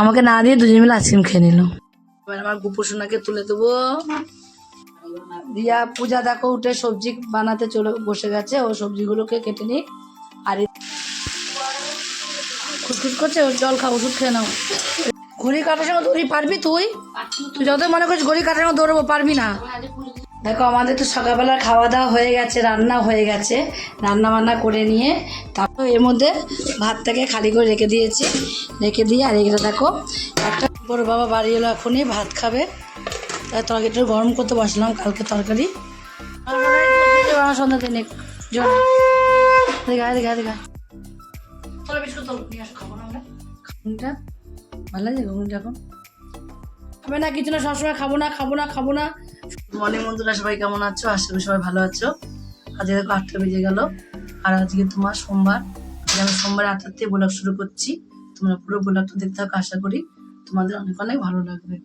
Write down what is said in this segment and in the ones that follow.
আমাকে না দিয়ে দুজন মিলে আইসক্রিম খেয়ে নিল। এবার আমার গুপু সোনাকে তুলে দেবো। দিয়া পূজা দেখো, উঠে সবজি বানাতে চলে, বসে গেছে। ও সবজিগুলোকে কেটে নি আর খুশখুশ করছে, ওর জল খাও, ওষুধ খেয়ে নাও। ঘড়ি কাটার সঙ্গে দৌড়ি পারবি তুই? তুই যত মনে করিস ঘড়ি কাটার সঙ্গে দৌড়বো পারবি না। দেখো, আমাদের তো সকালবেলা খাওয়া দাওয়া হয়ে গেছে, রান্না হয়ে গেছে। রান্না বান্না করে নিয়ে তারপর এর মধ্যে ভাতটাকে খালি করে রেখে দিয়েছি। রেখে দিয়ে আর এগুলো দেখো, একটা বড় বাবা বাড়ি এলো এখনই, ভাত খাবে। তাই তরকারিটা গরম করতে বসলাম, কালকে তরকারি। সন্ধ্যা দিনে ভালো লাগে ঘুমটা এখন? খাবে না, কিছু না, সবসময় খাব না খাব না খাব না। মর্নিং বন্ধুরা, সবাই কেমন আছো? আশা করি সবাই ভালো আছো। আজকে দেখো আটটা বেজে গেল। আর আজকে তোমার সোমবার। আমি সোমবার আটটার থেকে ব্লগ শুরু করছি। তোমরা পুরো ব্লগটা দেখতে থাকো, আশা করি তোমাদের অনেক অনেক ভালো লাগবে।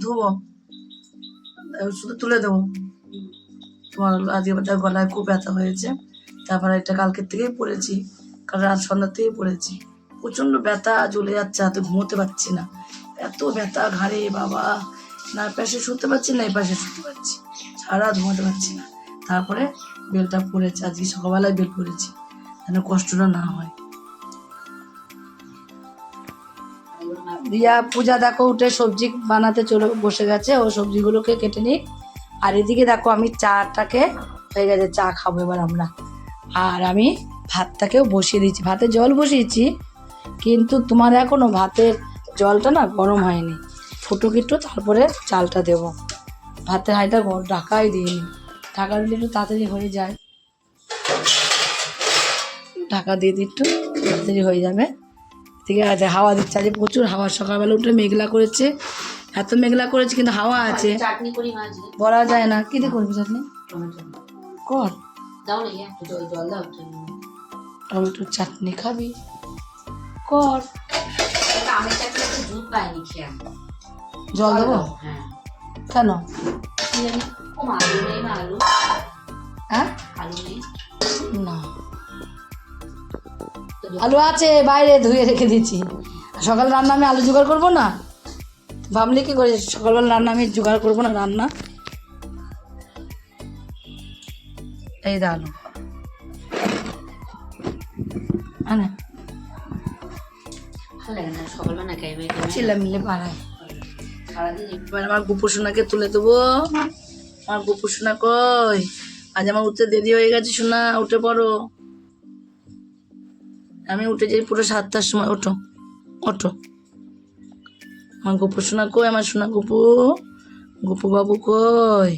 ধুবো। শুধু তুলে দেবো। তোমার আজকে তার গলায় খুব ব্যথা হয়েছে। তারপরে এটা কালকের থেকেই পড়েছি। কাল রাত সন্ধ্যার থেকেই পড়েছি। প্রচণ্ড ব্যথা জ্বলে যাচ্ছে হাতে ঘুমোতে পারছি না। এত ব্যথা, ঘাড়ে, বাবা। না পাশে শুতে পারছি না, এই পাশে শুতে পারছি সারা ঘুমাতে পারছি না। তারপরে বেলটা পড়েছে আজকে সকালবেলায় বেল পড়েছি যেন কষ্টটা না হয়। রিয়া পূজা দেখো, উঠে সবজি বানাতে চলে, বসে গেছে, ও সবজিগুলোকে কেটে নিই আর এদিকে দেখো, আমি চাটাকে হয়ে গেছে, চা খাব এবার আমরা। আর আমি ভাতটাকেও বসিয়ে দিয়েছি, ভাতে জল বসিয়েছি, কিন্তু তোমার এখনও ভাতের জলটা না গরম হয়নি। ফুটুক একটু তারপরে চালটা দেব। ভাতের হাঁড়িটা ঢাকাই দিইনি। ঢাকা দিলে একটু তাড়াতাড়ি হয়ে যায়। ঢাকা দিয়ে দিই একটু তাড়াতাড়ি হয়ে যাবে। ঠিক আছে হাওয়া দিচ্ছে। আজকে প্রচুর হাওয়া। সকালবেলা উঠে মেঘলা করেছে। এত মেঘলা করেছে কিন্তু হাওয়া আছে। বলা যায় না। কি দিয়ে করবি চাটনি? কর। টমেটোর চাটনি খাবি। কর। আমের চাটনি পাইনি খেয়ে। জল দেবো? হ্যাঁ। কেন? হ্যাঁ? না। আলু আছে বাইরে ধুয়ে রেখে দিয়েছি। সকাল রান্না আমি আলু জোগাড় করব না? ভাবলি কি করে সকালবেলা রান্না আমি জোগাড় করব না রান্না? এই দা আলু। লাগে সকালবেলা চিল্লা মিলে পাড়ায়। এবার আমার গুপু সোনাকে তুলে দেবো। আমার গুপু সোনা কই? আজ আমার উঠতে দেরি হয়ে গেছে, সোনা, উঠে পড়ো। আমি উঠে যাই পুরো সাতটার সময়, ওঠো ওঠো। আমার গুপু সোনা কই? আমার সোনা গুপু গুপু বাবু কই?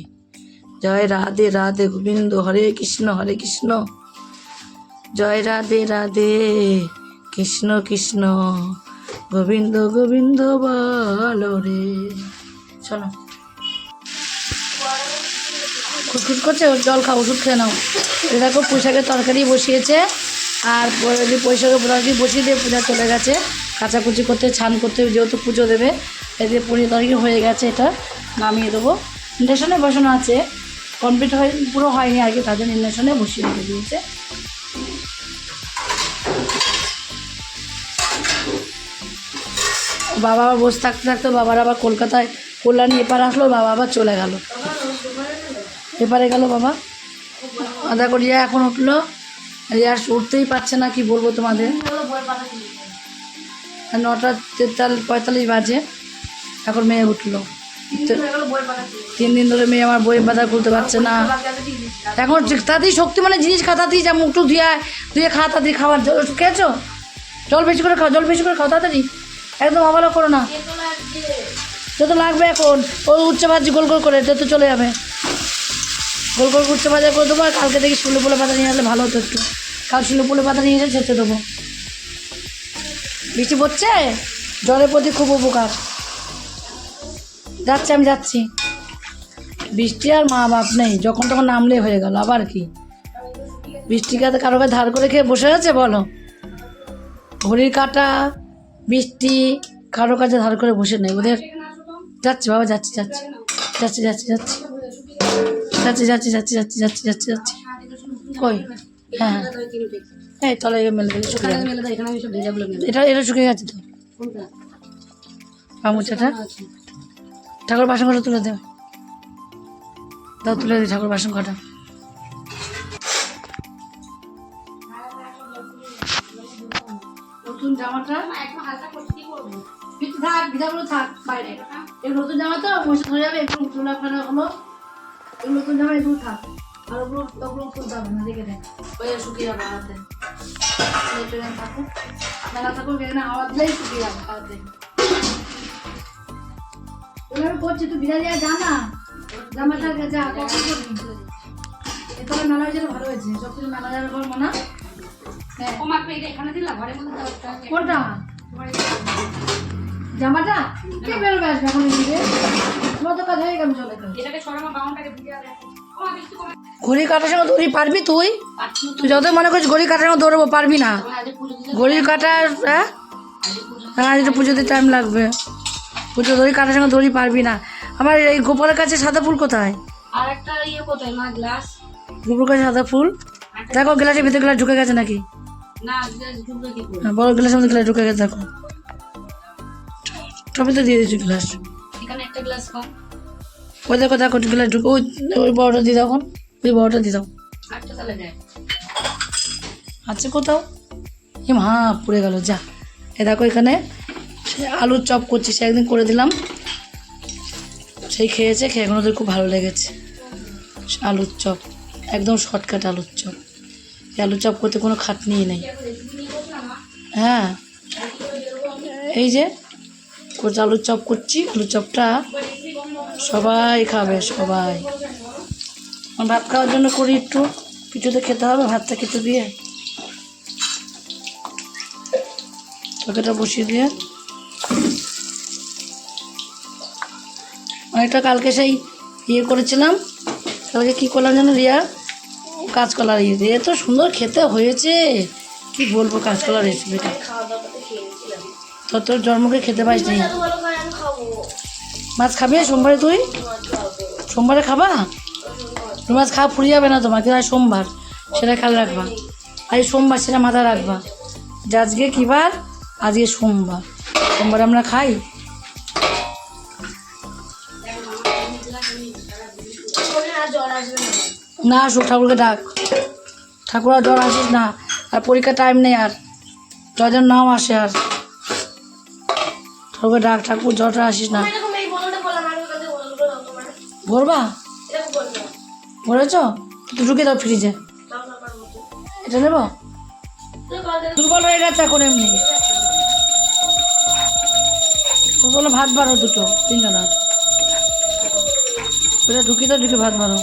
জয় রাধে রাধে গোবিন্দ, হরে কৃষ্ণ হরে কৃষ্ণ। জয় রাধে রাধে কৃষ্ণ কৃষ্ণ। গোবিন্দ গোবিন্দ বলো রে। শোনো খুশখুশ করছে, ওর জল খাও, ওষুধ খেয়ে নাও। দেখো, পুঁইশাকের তরকারি বসিয়েছে, আর পুঁইশাকের তরকারি বসিয়ে দিয়ে পূজা চলে গেছে। কাচাকুচি করতে, ছান করতে, যেহেতু পুজো দেবে এদিকে পনির তরকারি হয়ে গেছে, এটা নামিয়ে দেবো। ইন্ডাকশনে বসানো আছে, কমপ্লিট হয় পুরো হয়নি আর কি তাদের ইন্ডাকশনে বসিয়ে দিয়েছে। বাবা আবার বসে থাকতে থাকতে বাবার আবার কলকাতায় কল্যাণী এপার আসলো, বাবা আবার চলে গেল। এপারে গেল বাবা। আর দেখো রিয়া এখন উঠল। রিয়া উঠতেই পারছে না, কি বলব তোমাদের? নটা তেতাল্লিশ পঁয়তাল্লিশ বাজে। এখন মেয়ে উঠল। তিন দিন ধরে মেয়ে আমার বই বাজার খুলতে পারছে না। এখন তাড়াতাড়ি শক্তি মানে জিনিস খা তাড়াতাড়ি যা মুখ টুক ধুয়ে ধুয়ে খা, তাড়াতাড়ি খাবার জল খেয়েছো? জল বেশি করে খাও, জল বেশি করে খাও, তাড়াতাড়ি। একদম অবহেলা করো না। যত লাগবে এখন। ও উচ্চ ভাজি গোল গোল করে তো চলে যাবে। গোল গোল উচ্চ ভাজা করে দেবো, আর কালকে দেখি শুলো পুলে পাতা নিয়ে আসলে ভালো হতো একটু। কাল শুলো পুলে পাতা নিয়ে এসে ছেঁচে দেবো। বৃষ্টি পড়ছে? জলের প্রতি খুব উপকার। যাচ্ছি আমি, যাচ্ছি। বৃষ্টি আর মা বাপ নেই, যখন তখন নামলে হয়ে গেল, আবার কি? বৃষ্টিকে কারও ধার করে খেয়ে বসে আছে বলো? ঘড়ির কাটা বৃষ্টি কারও কাছে ধার করে বসে নেই। ওদের যাচ্ছে, বাবা যাচ্ছে, যাচ্ছি। যাচ্ছে, যাচ্ছি যাচ্ছি। যাচ্ছি যাচ্ছি যাচ্ছি যাচ্ছি যাচ্ছি, যাচ্ছে, যাচ্ছি। কই? হ্যাঁ হ্যাঁ। এই তলে মেলে এটা এটা শুকিয়ে গেছে তো। কোনটা ঠাকুর বাসন কটা তুলে দেও দাও, তুলে দিই ঠাকুর বাসন কটা নতুন জামাটা। একটু হালকা করতে করব? থাক ভিজাগুলো থাক বাইরে। এই নতুন জামা তো মশা হয়ে যাবে একটু তোলা ফেলা হলো এই নতুন জামা এগুলো থাক। আর ওগুলো ওগুলো তুলতে হবে না দেখে দেখ। ওই শুকিয়ে যাবে হাতে। থাকুক। মেলা থাকুক এখানে হাওয়া দিলেই শুকিয়ে যাবে হাওয়াতে। ওইভাবে করছি তুই আর যা না। জামাটা যা কখন করবি? এতটা মেলা হয়েছে ভালো হয়েছে। সব কিছু মেলা যাওয়ার পর মনে। ও মা পেয়ে এখানে দিলাম ঘরের মধ্যে কোনটা জামাটা? কে বেরোবে আসবে এখন এদিকে? তোমার তো কাজ হয়ে গেল চলে এটাকে সরামা আর ঘড়ি কাটার সঙ্গে দৌড়ি পারবি তুই। তুই যত মনে করিস ঘড়ি কাটার সঙ্গে দৌড়বো পারবি না। ঘড়ির কাটার হ্যাঁ? হ্যাঁ পুজোতে টাইম লাগবে। পুজো দড়ি কাটার সঙ্গে দড়ি পারবি না। আমার এই গোপালের কাছে সাদা ফুল কোথায়? আর একটা ইয়ে কোথায় মা গ্লাস? গোপুর কাছে সাদা ফুল? দেখো গ্লাসের ভিতরে গ্লাস ঢুকে গেছে নাকি? গ্লাস হ্যাঁ, বড় গ্লাসের মধ্যে গ্লাস ঢুকে গেছে দেখো টপে তো দিয়ে দিচ্ছি গ্লাস এখানে একটা গ্লাস কম। ওই দেখো দেখো গ্লাস ঢুকে ওই ওই বড়টা দিয়ে দাও ওই বড়টা দিয়ে দাও। আছে কোথাও? এ মা পুড়ে গেল যা। এ দেখো এখানে সে আলুর চপ করছি সে একদিন করে দিলাম। সেই খেয়েছে খেয়ে এখন ওদের খুব ভালো লেগেছে। আলুর চপ একদম শর্টকাট আলুর চপ। আলুর চপ করতে কোনো খাটনিই নেই। হ্যাঁ এই যে আলুর চপ করছি আলুর চপটা সবাই খাবে, সবাই। ভাত খাওয়ার জন্য করি একটু কিছুতে খেতে হবে, ভাতটা কিছু দিয়ে। তরকারিটা বসিয়ে দিয়ে। অনেকটা কালকে সেই ইয়ে করেছিলাম, কালকে কী করলাম যেন রিয়া? কাঁচকলার ইয়ে এত সুন্দর খেতে হয়েছে। কি বলব কাঁচকলার রেসিপিটা তো তোর জন্মকে খেতে পাইস নি? মাছ খাবি সোমবারে তুই? সোমবারে খাবা? মাছ খাওয়া ফুরিয়ে যাবে না তোমার আজ সোমবার। সেটা খেয়াল রাখবা। আজ সোমবার সেটা মাথায় রাখবা। যে আজকে কী বার? আজকে সোমবার। সোমবার আমরা খাই। না। আসুক ঠাকুরকে ডাক। ঠাকুর আর জ্বর আসিস না আর পরীক্ষার টাইম নেই আর। জ্বর যেন নাও আসে আর। ঠাকুরকে ডাক ঠাকুর জ্বরটা আসিস না। ভরবা ভরেছ ঢুকে দাও ফ্রিজে এটা নেব? দুর্বল হয়ে গেছে এখন এমনি। ভাত বাড়ো দুটো তিনজনের। ওটা ঢুকি তো ঢুকে ভাত বাড়ো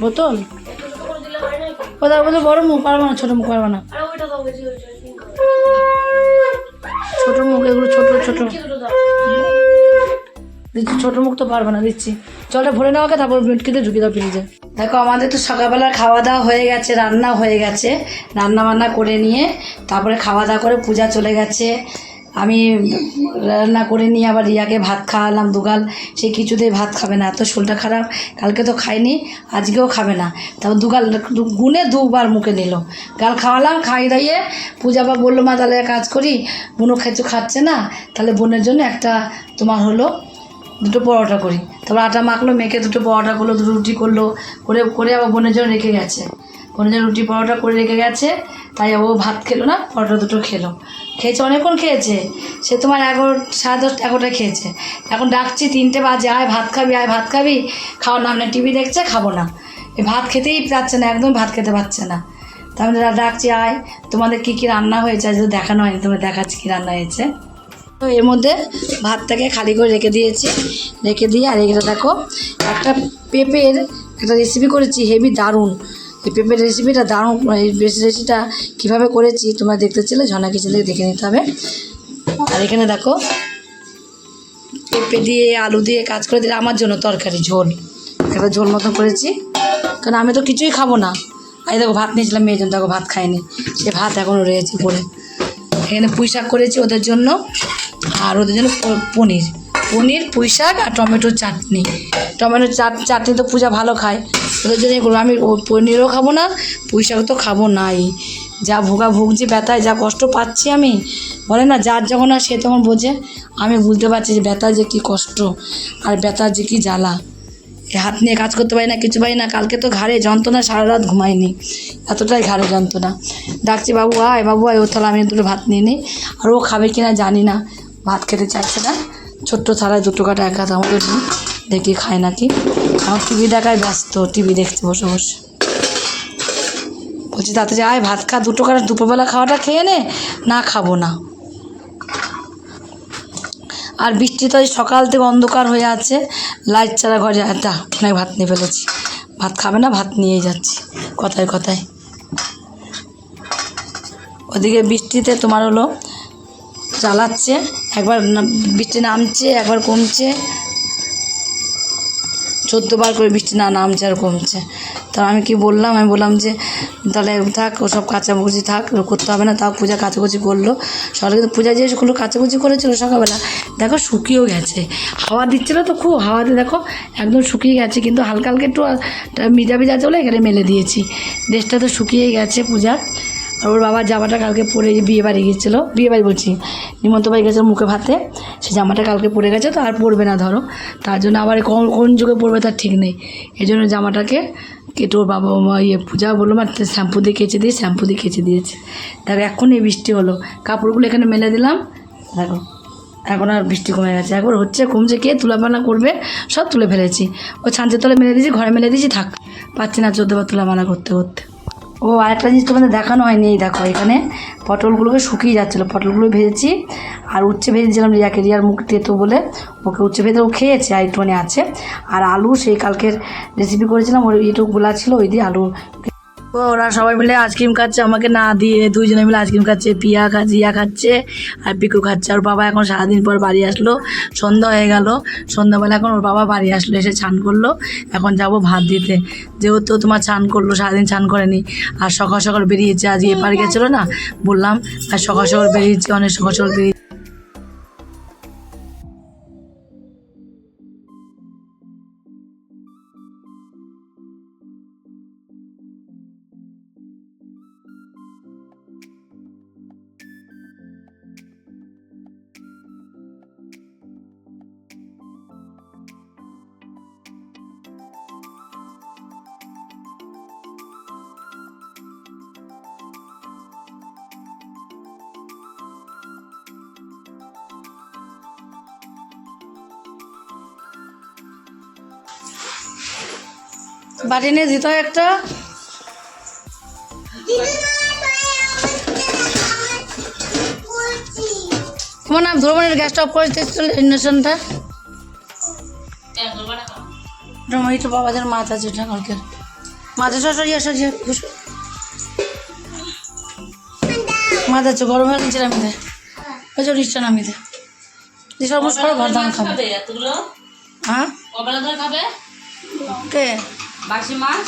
বোতল? কোথাও বলতে বড় মুখ, পারব না, ছোটো মুখ পারব না। ছোট মুখ, এগুলো ছোট ছোট। দিচ্ছি, ছোট মুখ তো পারবে না, দিচ্ছি। জলটা ভরে নেওয়াকে তারপর মিটকিতে ঢুকিয়ে দাও ফ্রিজে দেখো, আমাদের তো সকালবেলা খাওয়া দাওয়া হয়ে গেছে, রান্না হয়ে গেছে। রান্না বান্না করে নিয়ে, তারপরে খাওয়া দাওয়া করে পূজা চলে গেছে। আমি রান্না করে নিয়ে আবার রিয়াকে ভাত খাওয়ালাম দুগাল। সে কিছুতেই ভাত খাবে না, এত শরীরটা খারাপ। কালকে তো খাইনি আজকেও খাবে না। তারপর দুগাল গুনে দুবার মুখে নিল। গাল খাওয়ালাম খাই দাইয়ে পূজা বা বলল, মা, তাহলে কাজ করি বোনও খেতে খাচ্ছে না। তাহলে বোনের জন্য একটা তোমার হলো দুটো পরোটা করি। তারপর আটা মাখলো, মেখে দুটো পরোটা করল, দুটো রুটি করল, করে করে আবার বোনের জন্য রেখে গেছে। জন্য রুটি পরোটা করে রেখে গেছে, তাই ও ভাত খেলো না, পরোটা দুটো খেলো। খেয়েছে, অনেকক্ষণ খেয়েছে। সে তোমার এগারো, সাড়ে দশটা এগারোটা খেয়েছে। এখন ডাকছি, তিনটে বাজে, আয় ভাত খাবি, আয় ভাত খাবি খাওয়ার নাম না, টিভি দেখছে, খাব না। ভাত খেতেই পাচ্ছে না, একদম ভাত খেতে পারছে না। তাহলে ডাকছি, আয়, তোমাদের কী কী রান্না হয়েছে? আজ দেখানো হয়নি তোমার দেখাচ্ছি কী রান্না হয়েছে। তো এর মধ্যে ভাতটাকে খালি করে রেখে দিয়েছি। রেখে দিয়ে আর এখানে দেখো, একটা পেঁপের একটা রেসিপি করেছি, হেভি দারুণ। এই পেঁপের রেসিপিটা দারুণ, এই রেসিপিটা কীভাবে করেছি তোমরা দেখতে চাইলে ঝর্ণা কিচেন দেখে নিতে হবে। আর এখানে দেখো, পেঁপে দিয়ে, আলু দিয়ে কাজ করে দিলে আমার জন্য তরকারি, ঝোল। একটা ঝোল মতো করেছি। কারণ আমি তো কিছুই খাব না। এই দেখো, ভাত নিয়েছিলাম, মেয়ের জন্য দেখো, ভাত খাইনি। সে ভাত এখনও রয়েছে পরে এখানে পুঁই শাক করেছি ওদের জন্য। আর ওদের জন্য পনির। পনির, পুঁই শাক আর টমেটোর চাটনি। টমেটোর চাট, চাটনি তো পূজা ভালো খায়। ওদের জন্য এগুলো আমি পনিরও খাব না পুঁই শাক তো খাব নাই। যা ভোগা ভুগছি, ব্যথায় যা কষ্ট পাচ্ছি আমি, বলে না, যার যখন আর সে তখন বোঝে। আমি বুঝতে পারছি যে ব্যথা যে কী কষ্ট আর ব্যথা যে কী জ্বালা। হাত নিয়ে কাজ করতে পারি না, কিছু পারি না, কালকে তো ঘাড়ে যন্ত্রণা, সারা রাত ঘুমাইনি। এতটাই ঘাড়ে যন্ত্রণা। ডাকছি, বাবু, আয় বাবু, আয়, ও তাহলে আমি দুটো ভাত নিয়ে নিই। আর ও খাবে কি না জানি না, ভাত খেতে চাইছে না। ছোট্ট থালায় দুটো কাটা এক হাত আমাকে দিই দেখি খায় নাকি। আমার টিভি দেখায় ব্যস্ত টিভি দেখতে বসে বসে। বলছি, তাতে যে আয় ভাত খা, দুটো কাটা দুপুরবেলা খাওয়াটা খেয়ে নে, না খাব না। আর বৃষ্টি তো সকাল থেকে অন্ধকার হয়ে আছে, লাইট ছাড়া ঘরে একটা অনেক ভাত নিয়ে ফেলেছি। ভাত খাবে না, ভাত নিয়েই যাচ্ছি, কথায় কথায়। ওদিকে বৃষ্টিতে তোমার হলো চালাচ্ছে একবার বৃষ্টি নামছে, একবার কমছে চোদ্দ বার করে বৃষ্টি, না নামছে আর কমছে। তা আমি কি বললাম? আমি বললাম যে, তাহলে থাক, ওসব কাচাকুচি থাক করতে হবে না, তাও পূজা কাচাকুচি করল। সকালে কিন্তু পূজা যে করল কাচাকুচি করেছিল সকালবেলা, দেখো শুকিয়েও গেছে। হাওয়া দিচ্ছিল তো খুব হাওয়াতে দেখো একদম শুকিয়ে গেছে, কিন্তু হালকা হালকা একটু ভিজা ভিজা আছে বলে এখানে মেলে দিয়েছি। ড্রেসটা তো শুকিয়েই গেছে পূজার। ওর বাবার জামাটা কালকে পরে বিয়ে বাড়ি গিয়েছিল, বিয়ে বাড়ি বলছি নিমন্ত বাড়ি গেছিল মুখে ভাতে, সে জামাটা কালকে পরে গেছে, তো আর পরবে না ধরো। তার জন্য আবার কোন কোন যুগে পরবে তার ঠিক নেই। এই জন্য জামাটাকে কেটে ওর বাবা মা ইয়ে পূজা বলল, মা শ্যাম্পু দিয়ে কেচে দিয়ে শ্যাম্পু দিয়ে কেচে দিয়েছে। দেখো, এখন এই বৃষ্টি হলো। কাপড়গুলো এখানে মেলে দিলাম, দেখো, এখন আর বৃষ্টি কমে গেছে। একবার হচ্ছে কমছে কে তুলাপানা করবে, সব তুলে ফেলেছি। ও ছাঁচের তলে মেলে দিয়েছি, ঘরে মেলে দিয়েছি, থাক। পাচ্ছি না চোদ্দবার তুলাপানা করতে করতে। ও, আরেকটা জিনিস তোমাদের দেখানো হয়নি, এই দেখো এখানে পটলগুলোকে শুকিয়ে যাচ্ছিল। পটলগুলো ভেজেছি, আর উচ্ছে ভেজেছিলাম রিয়াকে, রিয়ার মুখ তেতো বলে ওকে উচ্ছে ভেজে ও খেয়েছে, আর একটুখানি আছে। আর আলু সেই কালকের রেসিপি করেছিলাম ওই একটু গোলা ছিল ওই দিয়ে আলু ওরা সবাই মিলে আইসক্রিম খাচ্ছে, আমাকে না দিয়ে দুইজনে মিলে আইসক্রিম খাচ্ছে, পিয়া খাচ্ছে ইয়া খাচ্ছে আর পিকু খাচ্ছে। আর বাবা এখন সারাদিন পর বাড়ি আসলো, সন্ধ্যা হয়ে গেল, সন্ধ্যাবেলা এখন ওর বাবা বাড়ি আসলো, এসে ছান করল, এখন যাব ভাত দিতে। যেহেতু তোমার ছান করল, সারাদিন ছান করেনি, আর সকাল সকাল বেরিয়েছে, আজ এপার গেছিল না, বললাম, আর সকাল সকাল বেরিয়েছে, অনেক সকাল সকাল বেরিয়ে বাটি নিয়ে দিতে হয় একটা তোমার নাম না গ্যাসটা অফ করে দিচ্ছিল ইন্ডাকশনটা তো বাবাদের মাছ আছে মাছ আছে সরিয়ে সরিয়ে বসো। মাছ আছে গরম হয়ে নিচে নামি দে। ওই যে নিচটা নামি দে। যে সব সব ঘর দাম খাবে। খাবে হ্যাঁ? কবেলা ধরে খাবে। কে? বাসি মাছ?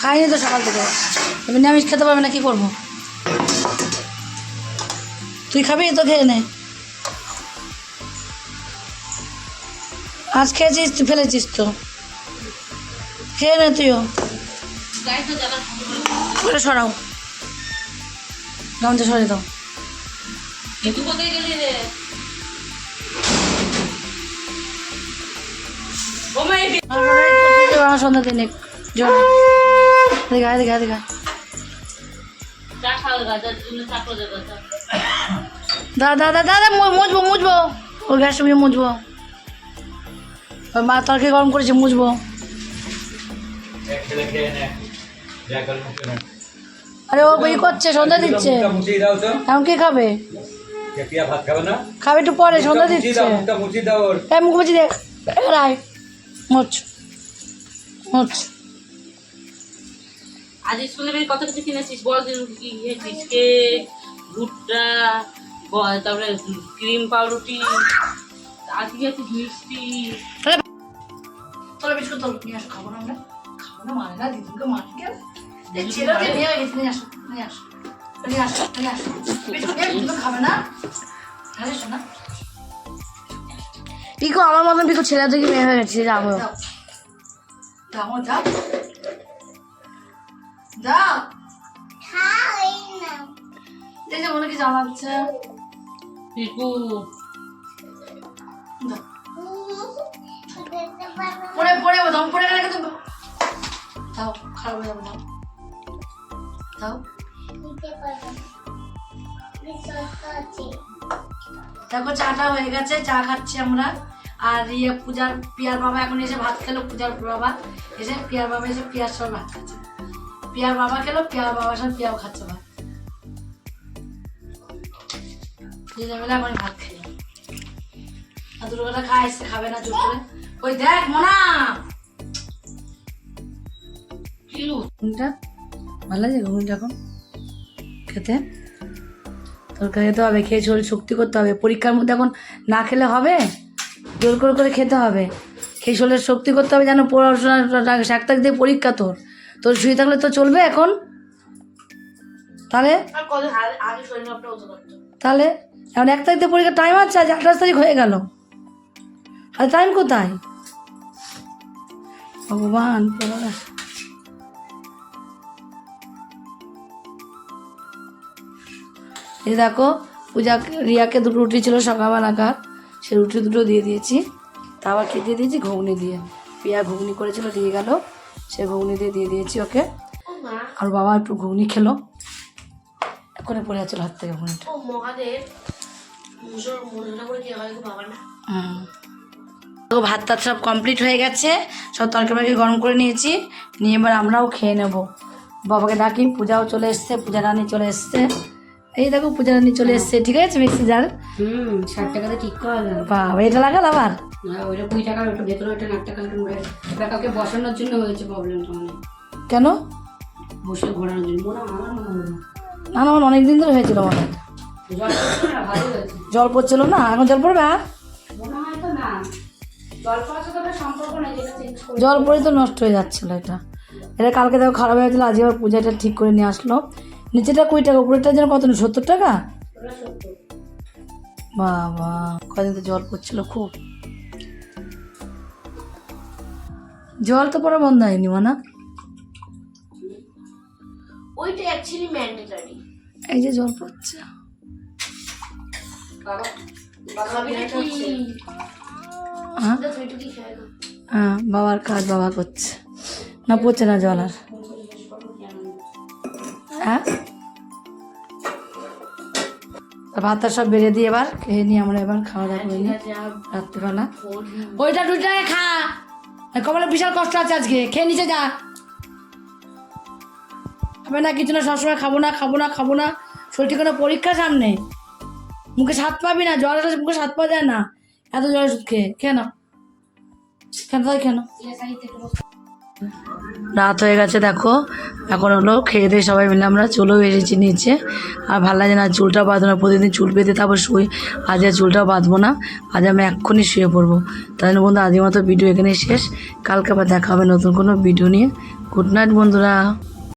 খাইনি তো সকাল থেকে। এমনি নিরামিষ খেতে পারবে না কি করব? তুই খাবি তো খেয়ে নে। আজ খেয়েছিস তুই ফেলেছিস তো। খেয়ে নে তুইও। ওটা সরাও। গামছা সরিয়ে দাও। সন্ধ্যা দিন জল দেখা দেখা দেখা। দাদা দাদা দাদা মুছবো মুছবো ওই মা তরকারি গরম করেছে মুখে নে। আরে ও বই করছে সন্ধ্যা দিচ্ছে এখন কি খাবে খাবে না খাবে একটু পরে সন্ধ্যা দিচ্ছে মুখ বুঝি দেখ রায় মুছ। মুছ। আজ স্কুলে বেরিয়ে কত কিছু কিনেছিস? বল দিন কি খেয়েছিস কেক ভুট্টা তারপরে ক্রিম পাউরুটি আর কি আছে? মিষ্টি। তাহলে তোরা বিস্কুট তোর নিয়ে আসো খাব না আমরা। খাব না মানে না দিদুকে মানে কেন এই নিয়ে গেছে নিয়ে আসো নিয়ে আসো নিয়ে আসো নিয়ে আসো। বিস্কুট নিয়ে খাবে না? আরে শোনা। পিকো আমার মতন পিকো ছেলে থেকে মেয়ে হয়ে গেছে যাব যাও। দেখে মনে কি জ্বালাচ্ছে পিকু। দাও। পড়ে পড়ে দম পড়ে গেলে কিন্তু দাও খারাপ হয়ে যাবে দাও দাও দেখো চাটা হয়ে গেছে চা খাচ্ছি আমরা। আর ইয়ে পূজার পিয়ার বাবা এখন এসে ভাত খেলো পূজার বাবা এসে পিয়ার বাবা এসে পিয়ার সব ভাত খাচ্ছে। পিয়ার বাবা খেলো পিয়ার বাবার সব পিয়াও খাচ্ছে ভাত। দুজনে এখন ভাত খেলো। আর দুটো কথা খায় এসে খাবে না চুপ করে। ওই দেখ মনা! ঘুমটা ভালো লাগে ঘুমটা এখন? খেতে? তরকারি খেতে হবে খেয়ে শরীর শক্তি করতে হবে। পরীক্ষার মধ্যে এখন না খেলে হবে? জোর করে করে খেতে হবে। খেয়ে শরীরের শক্তি করতে হবে যেন পড়াশোনা এক তারিখ দিয়ে পরীক্ষা তোর। তোর শুয়ে থাকলে তো চলবে এখন? তাহলে? তাহলে? এখন এক তারিখ দিয়ে পরীক্ষা টাইম আছে আজ আঠাশ তারিখ হয়ে গেল। আর টাইম কোথায়? ভগবান এই দেখো পূজা রিয়াকে দুটো রুটি ছিল সকালবেলাকার। সে রুটি দুটো দিয়ে দিয়েছি তা আবার খেতে দিয়েছি ঘুগনি দিয়ে। পিয়া ঘুগনি করেছিল দিয়ে গেল। সে ঘুগনি দিয়ে দিয়ে দিয়েছি ওকে। আর বাবা একটু ঘুগনি খেলো। এক্ষণে পড়ে যাচ্ছিল হাত থেকে ঘুগনিটা। তো ভাত টাত সব কমপ্লিট হয়ে গেছে সব তরকারি গরম করে নিয়েছি নিয়ে এবার আমরাও খেয়ে নেব। বাবাকে ডাকি পূজাও চলে এসছে পূজা রানী চলে এসছে। এই দেখো পূজা রানী চলে এসছে ঠিক আছে? মিক্সি জার হুম ষাট টাকাতে ঠিক করা যাবে বাবা এটা লাগাল আবার। আর ওইটা কুড়ি টাকার ওটা ভেতরে ওইটা নাক টাকা এবার কাউকে বসানোর জন্য হয়েছে প্রবলেমটা মানে। কেন? বসে ঘোরানোর জন্য। মনে হয়। আমার মনে হয় না। না না আমার অনেক দিন ধরে হয়েছিল মনে জল পড়ছে না? জল পড়ছিল না? এখন জল পড়বে? মনে হয় তো না। জল পড়ে তো নষ্ট হয়ে যাচ্ছিল এটা। এটা কালকে দেখো খারাপ হয়েছিল আজকে আবার পূজাটা ঠিক করে নিয়ে আসলো। নিচেটা কুড়ি টাকা উপরেরটা যেন কত সত্তর টাকা? বাবা কদিন তো জল পড়ছিল খুব। জল তো পরে বন্ধ হয়নি মানা। ওইটা অ্যাকচুয়ালি ম্যান্ডেটরি এই যে জল পড়ছে। হ্যাঁ হ্যাঁ বাবার কাজ বাবা করছে। না পড়ছে না জল আর। হ্যাঁ ভাতটা সব বেড়ে দিয়ে এবার খেয়ে নিই আমরা এবার খাওয়া দাওয়া করে নিই রাত্রিবেলা। ওইটা দুটাকে খা। কমলে বিশাল কষ্ট আছে আজকে। খেয়ে নিচে যা। হবে না কিছু না সবসময় খাব না খাব না খাব না। শরীরটি কোনো পরীক্ষা সামনে। মুখে স্বাদ পাবি না জল আসলে মুখে স্বাদ পাওয়া যায় না। এত জল ওষুধ খেয়ে। খেয়ে নাও। কেন তাই কেন রাত হয়ে গেছে, দেখো। এখন হলো খেয়ে দিয়ে সবাই মিলে আমরা চলেও এসেছি নিচে। আর ভালো লাগে না, চুলটা বাঁধবো না প্রতিদিন চুল বেঁধে তারপর শুই। আজ আর চুলটা বাঁধবো না, আজ আমি এক্ষুনি শুয়ে পড়ব। তাই জন্য বন্ধু, আজকের মতো ভিডিও এখানে শেষ। কালকে আবার দেখা হবে নতুন কোনো ভিডিও নিয়ে। গুড নাইট বন্ধুরা।